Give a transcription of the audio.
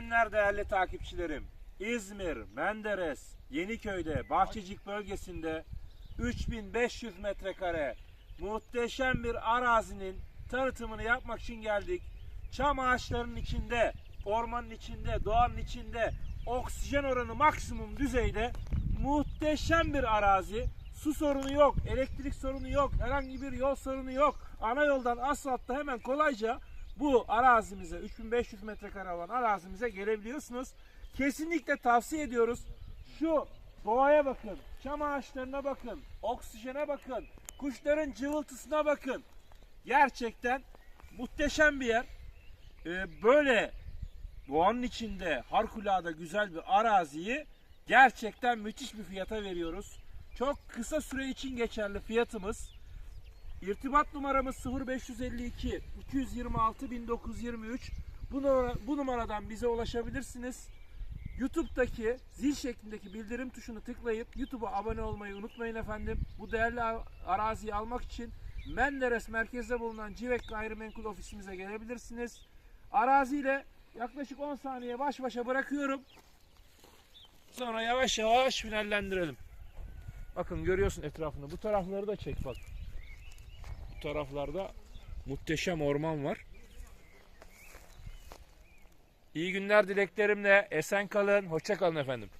günler değerli takipçilerim. İzmir, Menderes, Yeniköy'de, Bahçecik bölgesinde 3500 metrekare muhteşem bir arazinin tanıtımını yapmak için geldik. Çam ağaçlarının içinde, ormanın içinde, doğanın içinde oksijen oranı maksimum düzeyde muhteşem bir arazi. Su sorunu yok, elektrik sorunu yok, herhangi bir yol sorunu yok. Ana yoldan asfaltta hemen kolayca bu arazimize 3500 metrekare olan arazimize gelebiliyorsunuz. Kesinlikle tavsiye ediyoruz. Şu doğaya bakın, çam ağaçlarına bakın, oksijene bakın, kuşların cıvıltısına bakın. Gerçekten muhteşem bir yer. Ee, böyle doğanın içinde harikulade güzel bir araziyi gerçekten müthiş bir fiyata veriyoruz. Çok kısa süre için geçerli fiyatımız. İrtibat numaramız 0552 226 1923. Bu, numara- bu numaradan bize ulaşabilirsiniz. YouTube'daki zil şeklindeki bildirim tuşunu tıklayıp YouTube'a abone olmayı unutmayın efendim. Bu değerli araziyi almak için Menderes merkezde bulunan Civek Gayrimenkul ofisimize gelebilirsiniz. Araziyle yaklaşık 10 saniye baş başa bırakıyorum. Sonra yavaş yavaş finallendirelim. Bakın görüyorsun etrafını. Bu tarafları da çek bak. Taraflarda muhteşem orman var. İyi günler dileklerimle. Esen kalın. Hoşça kalın efendim.